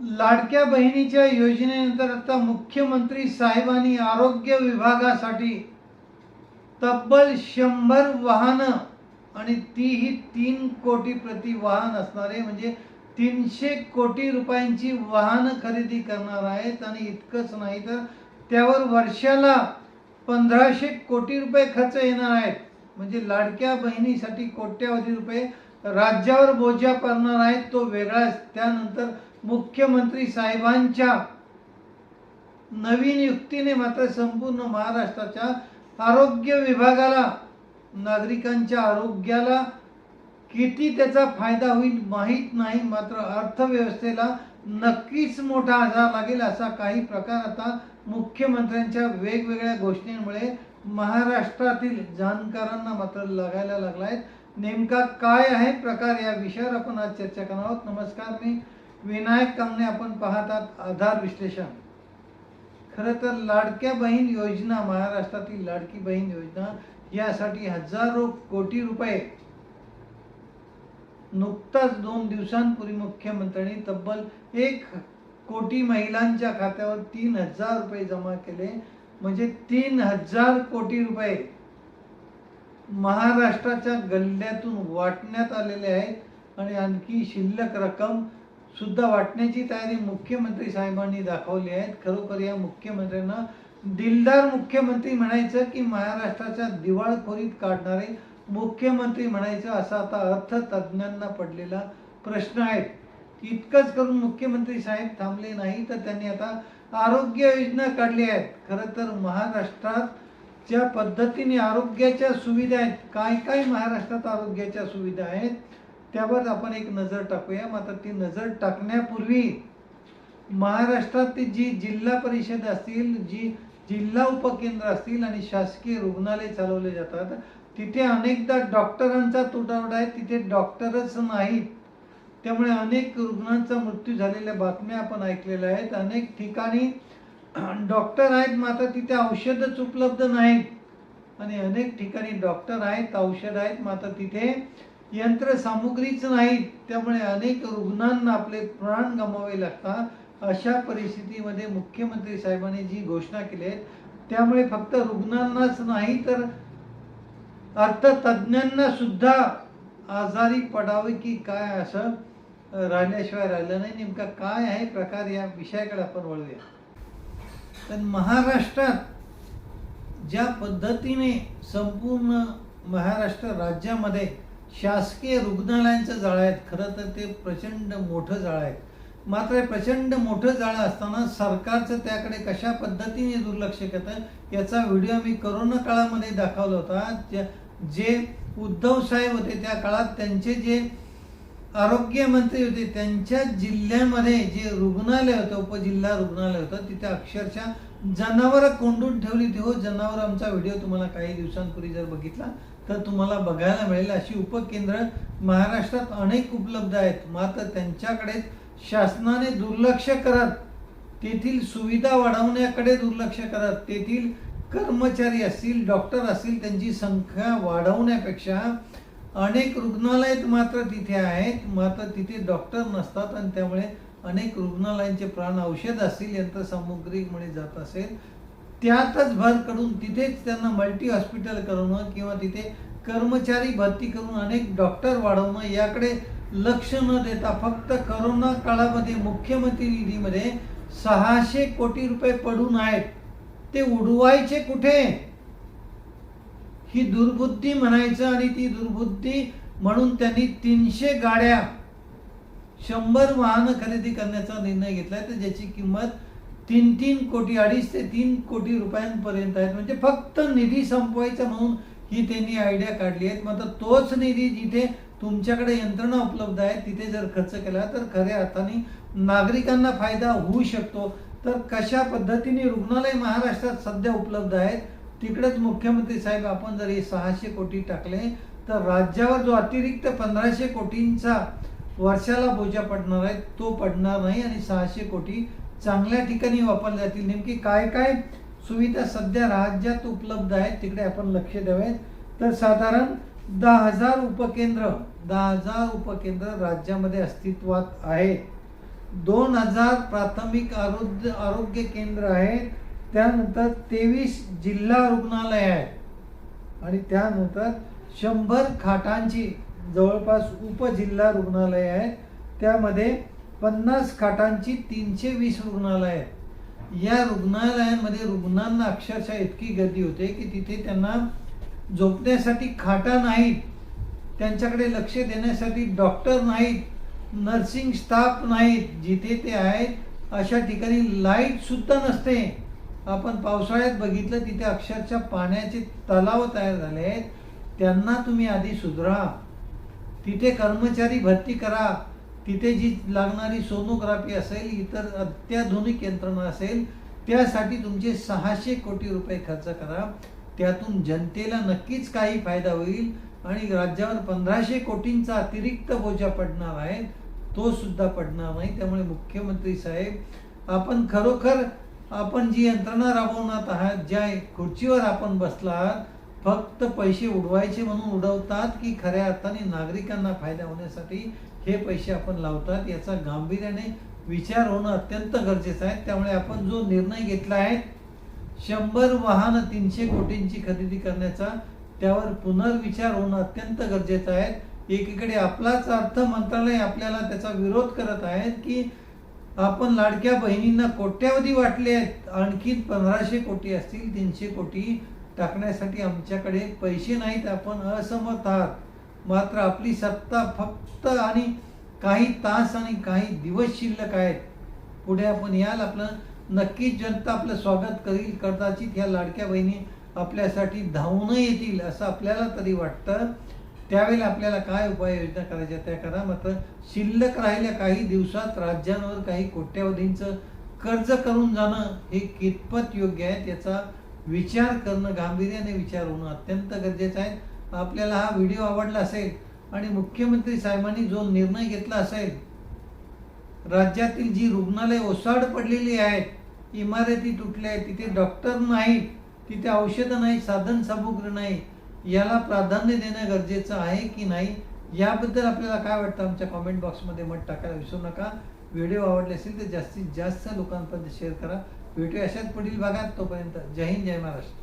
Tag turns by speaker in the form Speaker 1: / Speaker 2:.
Speaker 1: लाडक्या बहिणीच्या योजनेनंतर आता मुख्यमंत्री साहेबांनी आरोग्य विभागासाठी तब्बल शंभर वाहनं आणि तीही तीन कोटी प्रति वाहन असणारे म्हणजे तीनशे कोटी रुपयांची वाहनं खरेदी करणार आहेत आणि इतकंच नाही तर त्यावर वर्षाला पंधराशे कोटी रुपये खर्च येणार आहेत. म्हणजे लाडक्या बहिणीसाठी कोट्यावधी रुपये राज्यावर बोजा पडणार आहेत तो वेगळाच त्यानंतर मुख्यमंत्री साहेबांच्या नवीन युक्तीने मात्र संपूर्ण महाराष्ट्राच्या आरोग्य विभागाला नागरिकांच्या आरोग्याला किती त्याचा फायदा होईल माहीत नाही मात्र अर्थव्यवस्थेला नक्कीच मोठा आधार लागेल असा काही प्रकार आता मुख्यमंत्र्यांच्या वेगवेगळ्या घोषणेमुळे महाराष्ट्रातील जाणकारांना मात्र लागायला लागला आहे नेमका काय आहे? प्रकार या विषयावर आपण आज चर्चा करणार आहोत. नमस्कार मी विनायक कामणे आपण पाहतात आधार विश्लेषण. खरं तर लाडक्या बहीण योजना महाराष्ट्रातील लाडकी बहीण योजना यासाठी हजारो कोटी रुपये नुकताच दोन दिवसांपूर्वी मुख्यमंत्र्यांनी तब्बल एक कोटी महिलांच्या खात्यावर तीन हजार रुपये जमा केले. म्हणजे तीन हजार कोटी रुपये. महाराष्ट्राच्या गल्ल्यातून वाटण्यात आलेले आहेत आणि आणखी शिल्लक रक्कम सुद्धा वाटण्याची तयारी मुख्यमंत्री साहेबांनी दाखवली आहेत खरोखर या मुख्यमंत्र्यांना दिलदार मुख्यमंत्री म्हणायचं की महाराष्ट्राच्या दिवाळखोरीत काढणारे मुख्यमंत्री म्हणायचं असा आता अर्थतज्ञांना पडलेला प्रश्न आहे. इतकंच करून मुख्यमंत्री साहेब थांबले नाही तर त्यांनी आता आरोग्य योजना काढली आहेत. खरं तर महाराष्ट्रात ज्या पद्धतीने आरोग्याच्या सुविधा आहेत काय काय महाराष्ट्रात आरोग्याच्या सुविधा आहेत त्यावर आपण एक नजर टाकूया. मात्र ती नजर टाकण्यापूर्वी महाराष्ट्रात जी जिल्हा परिषद असतील जी जिल्हा उपकेंद्र असतील आणि शासकीय रुग्णालय चालवले जातात तिथे अनेकदा डॉक्टरांचा तुटवडा आहे तिथे डॉक्टरच नाहीत. त्यामुळे अनेक रुग्णांचा मृत्यू झालेल्या बातम्या आपण ऐकलेल्या आहेत. अनेक ठिकाणी डॉक्टर आहेत मात्र तिथे औषधच उपलब्ध नाहीत. आणि अनेक ठिकाणी डॉक्टर आहेत औषध आहेत मात्र तिथे यंत्रसामुग्रीच नाहीत. त्यामुळे अनेक रुग्णांना आपले प्राण गमावे लागतात. अशा परिस्थितीमध्ये मुख्यमंत्री साहेबांनी जी घोषणा केली आहे त्यामुळे फक्त रुग्णांनाच नाही तर अर्थतज्ज्ञांना सुद्धा आजारी पडावे की काय असं राहिल्याशिवाय राहिलं नाही. नेमका काय आहे प्रकार या विषयाकडे आपण वळूया. तर महाराष्ट्रात ज्या पद्धतीने संपूर्ण महाराष्ट्र राज्यामध्ये शासकीय रुग्णालयांचं जाळं आहेत खरं तर ते प्रचंड मोठं जाळं आहे मात्र प्रचंड मोठं जाळं असताना सरकारचं त्याकडे कशा पद्धतीने दुर्लक्ष करतं याचा व्हिडिओ मी करोना काळामध्ये दाखवला होता. ज्या- जे उद्धव साहेब होते त्या काळात त्यांचे जे आरोग्यमंत्री होते. त्यांच्या जिल्ह्यामध्ये जे रुग्णालय होतं उपजिल्हा रुग्णालय होतं तिथे अक्षरशः जनावरं कोंडून ठेवली होती. हो जनावर आमचा व्हिडिओ तुम्हाला काही दिवसांपूर्वी जर बघितला तर तुम्हाला बघायला मिळेल. अशी उपकेंद्र महाराष्ट्रात अनेक उपलब्ध आहेत. मात्र त्यांच्याकडे शासनाने दुर्लक्ष करत तेथील सुविधा वाढवण्याकडे दुर्लक्ष करत तेथील कर्मचारी असतील डॉक्टर असतील त्यांची संख्या वाढवण्यापेक्षा अनेक रुग्णालयात मात्र तिथे आहेत मात्र तिथे डॉक्टर नसतात आणि त्यामुळे अनेक रुग्णालयांचे प्राण औषध असतील यंत्रसामुग्रीमुळे जात असेल त्यातच भर करून तिथेच त्यांना मल्टी हॉस्पिटल करणं किंवा तिथे कर्मचारी भरती करून अनेक डॉक्टर वाढवणं याकडे लक्ष न देता फक्त करोना काळामध्ये मुख्यमंत्री निधीमध्ये सहाशे कोटी रुपये पडून आहेत. ते उडवायचे कुठे? ही दुर्बुद्धी म्हणायचं आणि ती दुर्बुद्धी म्हणून त्यांनी तीनशे गाड्या शंभर वाहनं खरेदी करण्याचा निर्णय घेतला तर ज्याची किंमत तीन तीन कोटी अडीच ते तीन कोटी रुपयांपर्यंत आहेत म्हणजे फक्त निधी संपवायचा म्हणून ही त्यांनी आयडिया काढली आहे. मात्र तोच निधी जिथे तुमच्याकडे यंत्रणा उपलब्ध आहे तिथे जर खर्च केला तर खऱ्या अर्थाने नागरिकांना फायदा होऊ शकतो. तर कशा पद्धतीने रुग्णालय महाराष्ट्रात सध्या उपलब्ध आहेत तिकडेच मुख्यमंत्री साहेब आपण जर हे सहाशे कोटी टाकले तर राज्यावर जो अतिरिक्त पंधराशे कोटींचा वर्षाला बोजा पडणार आहे तो पडणार नाही आणि सहाशे कोटी चांगल्या ठिकाणी वापरले जातील. नेमकी काय काय सुविधा सध्या राज्यात उपलब्ध आहेत तिकडे आपण लक्ष द्यावे तर साधारण दहा हजार उपकेंद्र दहा हजार उपकेंद्र राज्यामध्ये अस्तित्वात आहेत. दोन हजार प्राथमिक आरोग्य आरोग्य केंद्र आहेत त्यानंतर तेवीस जिल्हा रुग्णालय आहेत आणि त्यानंतर शंभर खाटांची जवळपास उपजिल्हा रुग्णालय आहेत त्यामध्ये पन्नास खाटांची तीनशे वीस रुग्णालय आहेत. या रुग्णालयांमध्ये रुग्णांना अक्षरशः इतकी गर्दी होते की तिथे त्यांना झोपण्यासाठी खाटा नाहीत. त्यांच्याकडे लक्ष देण्यासाठी डॉक्टर नाहीत नर्सिंग स्टाफ नाहीत. जिथे ते आहेत अशा ठिकाणी लाइट सुद्धा नसते. आपण पावसाळ्यात बघितलं तिथे अक्षरशः पाण्याचे तलाव तयार झाले आहेत. त्यांना तुम्ही आधी सुधरा. तिथे कर्मचारी भरती करा. तिथे जी लागणारी सोनोग्राफी असेल इतर अत्याधुनिक यंत्रणा असेल त्यासाठी तुमचे सहाशे कोटी रुपये खर्च करा. त्यातून जनतेला नक्कीच काही फायदा होईल आणि राज्यावर पंधराशे कोटींचा अतिरिक्त बोजा पडणार आहे. तो सुद्धा पडणार नाही. त्यामुळे मुख्यमंत्री साहेब आपण खरोखर आपण जी यंत्रणा राबवणार आहात ज्या खुर्चीवर आपण बसला फक्त पैसे उडवायचे म्हणून उडवतात की खऱ्या अर्थाने नागरिकांना फायदा होण्यासाठी हे पैसे आपण लावतात? याचा गांभीर्याने विचार होणं अत्यंत गरजेचं आहे. त्यामुळे आपण जो निर्णय घेतला आहे शंभर वाहन तीनशे कोटींची खरेदी करण्याचा त्यावर पुनर्विचार होणं अत्यंत गरजेचं आहे. एकीकडे आपलाच अर्थ मंत्रालय आपल्याला त्याचा विरोध करत आहेत की आपण लाडक्या बहिणींना कोट्यावधी वाटले आहेत. आणखी पंधराशे कोटी असतील तीनशे कोटी टाकण्यासाठी आमच्याकडे पैसे नाहीत. आपण असमर्थ आहात. मात्र आपली सत्ता फक्त आणि काही तास आणि काही दिवस शिल्लक आहेत. पुढे आपण याल आपलं नक्कीच जनता आपलं स्वागत करील. कदाचित ह्या लाडक्या बहिणी आपल्यासाठी धावून येतील असं आपल्याला तरी वाटतं. त्यावेळेला आपल्याला काय उपाययोजना करायच्या त्या करा. मात्र शिल्लक राहिल्या काही दिवसात राज्यांवर काही कोट्यावधींचं कर्ज करून जाणं हे कितपत योग्य आहे त्याचा विचार करणं गांभीर्याने विचार होणं अत्यंत गरजेचं आहे. आपल्याला हा व्हिडिओ आवडला असेल आणि मुख्यमंत्री साहेबांनी जो निर्णय घेतला असेल राज्यातील जी रुग्णालय ओसाड पडलेली आहेत इमारती तुटल्या आहेत तिथे डॉक्टर नाहीत तिथे औषधं नाही साधन सामुग्री नाही याला प्राधान्य देणं गरजेचं आहे की नाही याबद्दल आपल्याला काय वाटतं? आमच्या कॉमेंट बॉक्समध्ये मत टाकायला विसरू नका. व्हिडिओ आवडले असेल तर जास्तीत जास्त लोकांपर्यंत शेअर करा. भेटूया अशाच पुढील भागात तोपर्यंत जय हिंद जय महाराष्ट्र.